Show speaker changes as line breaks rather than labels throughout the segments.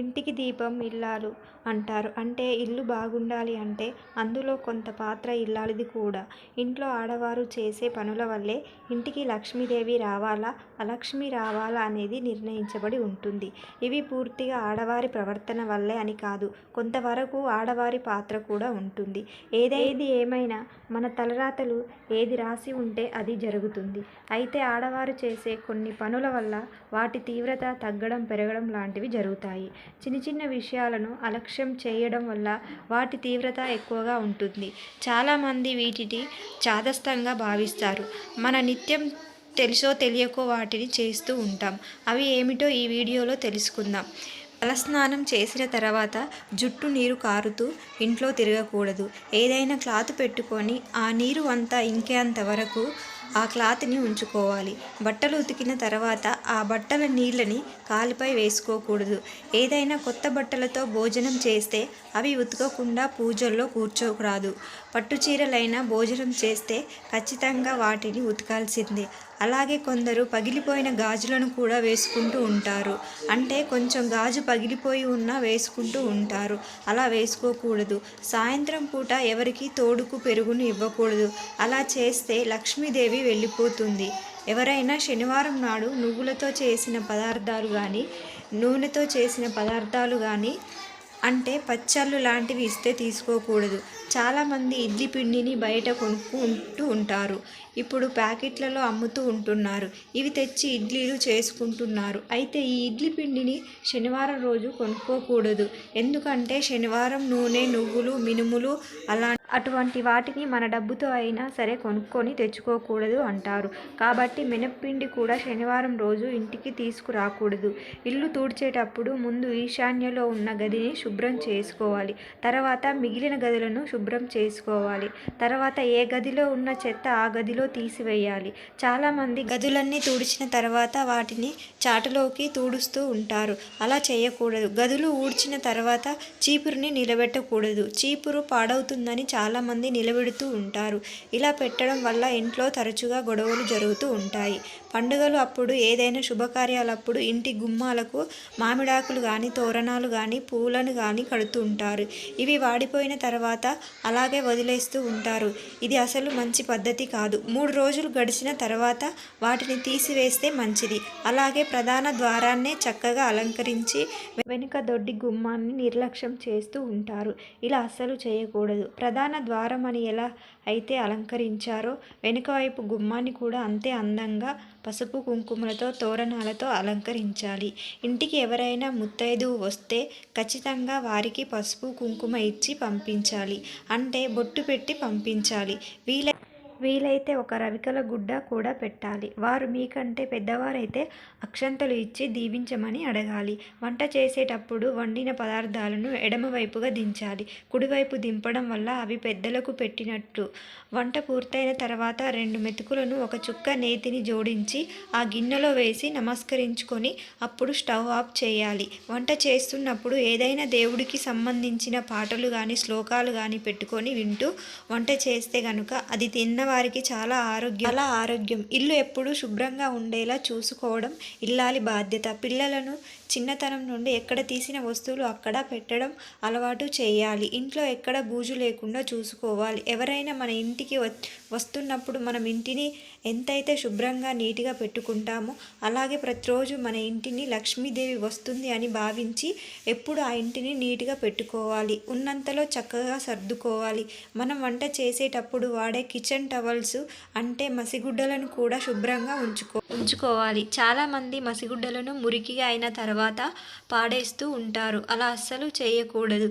ఇంటికి దీపం ఇల్లాలు అంటారు అంటే ఇల్లు బాగుండాలి అంటే అందులో కొంత పాత్ర ఇల్లాలిది కూడా. ఇంట్లో ఆడవారు చేసే పనుల వల్లే ఇంటికి లక్ష్మీదేవి రావాలా అలక్ష్మి రావాలా అనేది నిర్ణయించబడి ఉంటుంది. ఇవి పూర్తిగా ఆడవారి ప్రవర్తన వల్లే అని కాదు కొంతవరకు ఆడవారి పాత్ర కూడా ఉంటుంది. ఏదేది ఏమైనా మన తలరాతలు ఏది రాసి ఉంటే అది జరుగుతుంది. అయితే ఆడవారు చేసే కొన్ని పనుల వల్ల వాటి తీవ్రత తగ్గడం పెరగడం లాంటివి జరుగుతాయి. చిన్న చిన్న విషయాలను అలక్ష్యం చేయడం వల్ల వాటి తీవ్రత ఎక్కువగా ఉంటుంది. చాలామంది వీటిని చాదస్తంగా భావిస్తారు. మన నిత్యం తెలుసో తెలియకో వాటిని చేస్తూ ఉంటాం. అవి ఏమిటో ఈ వీడియోలో తెలుసుకుందాం. తలస్నానం చేసిన తర్వాత జుట్టు నీరు కారుతూ ఇంట్లో తిరగకూడదు. ఏదైనా క్లాత్ పెట్టుకొని ఆ నీరు అంతా ఇంకేంత వరకు ఆ క్లాత్ని ఉంచుకోవాలి. బట్టలు ఉతికిన తర్వాత ఆ బట్టల నీళ్ళని కాలిపై వేసుకోకూడదు. ఏదైనా కొత్త బట్టలతో భోజనం చేస్తే అవి ఉతకకుండా పూజల్లో కూర్చోరాదు. పట్టుచీరలైనా భోజనం చేస్తే ఖచ్చితంగా వాటిని ఉతకాల్సిందే. అలాగే కొందరు పగిలిపోయిన గాజులను కూడా వేసుకుంటూ ఉంటారు. అంటే కొంచెం గాజు పగిలిపోయి ఉన్నా వేసుకుంటూ ఉంటారు. అలా వేసుకోకూడదు. సాయంత్రం పూట ఎవరికి తోడుకు పెరుగును ఇవ్వకూడదు. అలా చేస్తే లక్ష్మీదేవి వెళ్ళిపోతుంది. ఎవరైనా శనివారం నాడు నువ్వులతో చేసిన పదార్థాలు కానీ నూనెతో చేసిన పదార్థాలు కానీ అంటే పచ్చళ్ళు లాంటివి ఇస్తే తీసుకోకూడదు. చాలామంది ఇడ్లీ పిండిని బయట కొనుక్కుంటూ ఉంటారు. ఇప్పుడు ప్యాకెట్లలో అమ్ముతూ ఉంటున్నారు. ఇవి తెచ్చి ఇడ్లీలు చేసుకుంటున్నారు. అయితే ఈ ఇడ్లీ పిండిని శనివారం రోజు కొనుక్కోకూడదు. ఎందుకంటే శనివారం నూనె, నువ్వులు, మినుములు అలా అటువంటి వాటిని మన డబ్బుతో అయినా సరే కొనుక్కొని తెచ్చుకోకూడదు అంటారు. కాబట్టి మినప్పిండి కూడా శనివారం రోజు ఇంటికి తీసుకురాకూడదు. ఇల్లు తూడ్చేటప్పుడు ముందు ఈశాన్యలో ఉన్న గదిని శుభ్రం చేసుకోవాలి. తర్వాత మిగిలిన గదులను శుభ్రం చేసుకోవాలి. తర్వాత ఏ గదిలో ఉన్న చెత్త ఆ గదిలో తీసివేయాలి. చాలామంది గదులన్నీ తుడిచిన తర్వాత వాటిని చాటలోకి తుడుస్తూ ఉంటారు. అలా చేయకూడదు. గదులు ఊడ్చిన తర్వాత చీపురుని నిలబెట్టకూడదు. చీపురు పాడవుతుందని చాలామంది నిలబెడుతూ ఉంటారు. ఇలా పెట్టడం వల్ల ఇంట్లో తరచుగా గొడవలు జరుగుతూ ఉంటాయి. పండుగలు అప్పుడు ఏదైనా శుభకార్యాలప్పుడు ఇంటి గుమ్మాలకు మామిడాకులు కానీ తోరణాలు కానీ పూలను కానీ కడుతూ ఉంటారు ఇవి వాడిపోయిన తర్వాత అలాగే వదిలేస్తూ ఉంటారు. ఇది అసలు మంచి పద్ధతి కాదు. మూడు రోజులు గడిచిన తర్వాత వాటిని తీసివేస్తే మంచిది. అలాగే ప్రధాన ద్వారాన్నే చక్కగా అలంకరించి వెనుక దొడ్డి గుమ్మాన్ని నిర్లక్ష్యం చేస్తూ ఉంటారు. ఇలా అస్సలు చేయకూడదు. ప్రధాన ద్వారం అని ఎలా అయితే అలంకరించారో వెనుక వైపు గుమ్మాన్ని కూడా అంతే అందంగా పసుపు, కుంకుమలతో, తోరణాలతో అలంకరించాలి. ఇంటికి ఎవరైనా ముత్తైదు వస్తే ఖచ్చితంగా వారికి పసుపు, కుంకుమ ఇచ్చి పంపించాలి. అంటే బొట్టు పెట్టి పంపించాలి. వీలై వీలైతే ఒక రవికల గుడ్డ కూడా పెట్టాలి. వారు మీకంటే పెద్దవారైతే అక్షంతలు ఇచ్చి దీవించమని అడగాలి. వంట చేసేటప్పుడు వండిన పదార్థాలను ఎడమవైపుగా దించాలి. కుడివైపు దింపడం వల్ల అవి పెద్దలకు పెట్టినట్టు. వంట పూర్తయిన తర్వాత రెండు మెతుకులను ఒక చుక్క నేతిని జోడించి ఆ గిన్నెలో వేసి నమస్కరించుకొని అప్పుడు స్టవ్ ఆఫ్ చేయాలి. వంట చేస్తున్నప్పుడు ఏదైనా దేవుడికి సంబంధించిన పాటలు కానీ శ్లోకాలు కానీ పెట్టుకొని వింటూ వంట చేస్తే గనుక అది తిన్న వారికి చాలా ఆరోగ్యం చాలా ఆరోగ్యం. ఇల్లు ఎప్పుడూ శుభ్రంగా ఉండేలా చూసుకోవడం ఇల్లాలి బాధ్యత. పిల్లలను చిన్నతనం నుండి ఎక్కడ తీసిన వస్తువులు అక్కడ పెట్టడం అలవాటు చేయాలి. ఇంట్లో ఎక్కడ బూజు లేకుండా చూసుకోవాలి. ఎవరైనా మన ఇంటికి వస్తున్నప్పుడు మనం ఇంటిని ఎంతైతే శుభ్రంగా, నీట్గా పెట్టుకుంటామో అలాగే ప్రతిరోజు మన ఇంటిని లక్ష్మీదేవి వస్తుంది అని భావించి ఎప్పుడు ఆ ఇంటిని నీట్గా పెట్టుకోవాలి. ఉన్నంతలో చక్కగా సర్దుకోవాలి. మనం వంట చేసేటప్పుడు వాడే కిచెన్ టవల్స్ అంటే మసిగుడ్డలను కూడా శుభ్రంగా ఉంచుకో ఉంచుకోవాలి. చాలామంది మసిగుడ్డలను మురికిగా అయిన తర్వాత తర్వాత పాడేస్తూ ఉంటారు. అలా అస్సలు చేయకూడదు.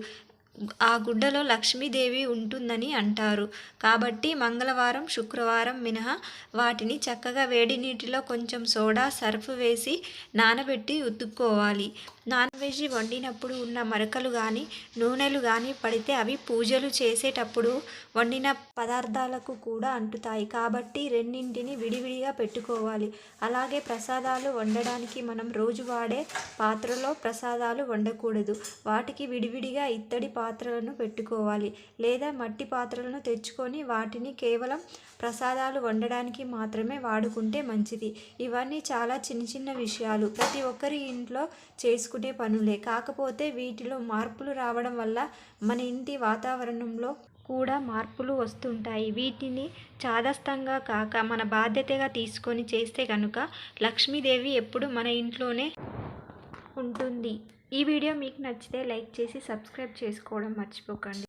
ఆ గుడ్డలో లక్ష్మీదేవి ఉంటుందని అంటారు. కాబట్టి మంగళవారం, శుక్రవారం మినహా వాటిని చక్కగా వేడి నీటిలో కొంచెం సోడా, సర్ఫ్ వేసి నానబెట్టి ఉతుక్కోవాలి. నాన్ వెజ్ వండినప్పుడు ఉన్న మరకలు కానీ నూనెలు కానీ పడితే అవి పూజలు చేసేటప్పుడు వండిన పదార్థాలకు కూడా అంటుతాయి. కాబట్టి రెండింటిని విడివిడిగా పెట్టుకోవాలి. అలాగే ప్రసాదాలు వండడానికి మనం రోజు వాడే పాత్రలో ప్రసాదాలు వండకూడదు. వాటికి విడివిడిగా ఇత్తడి పాత్రలను పెట్టుకోవాలి. లేదా మట్టి పాత్రలను తెచ్చుకొని వాటిని కేవలం ప్రసాదాలు వండడానికి మాత్రమే వాడుకుంటే మంచిది. ఇవన్నీ చాలా చిన్న చిన్న విషయాలు. ప్రతి ఒక్కరి ఇంట్లో చేసుకు చేసుకునే పనులే. కాకపోతే వీటిలో మార్పులు రావడం వల్ల మన ఇంటి వాతావరణంలో కూడా మార్పులు వస్తుంటాయి. వీటిని చాదస్తంగా కాక మన బాధ్యతగా తీసుకొని చేస్తే కనుక లక్ష్మీదేవి ఎప్పుడు మన ఇంట్లోనే ఉంటుంది. ఈ వీడియో మీకు నచ్చితే లైక్ చేసి సబ్స్క్రైబ్ చేసుకోవడం మర్చిపోకండి.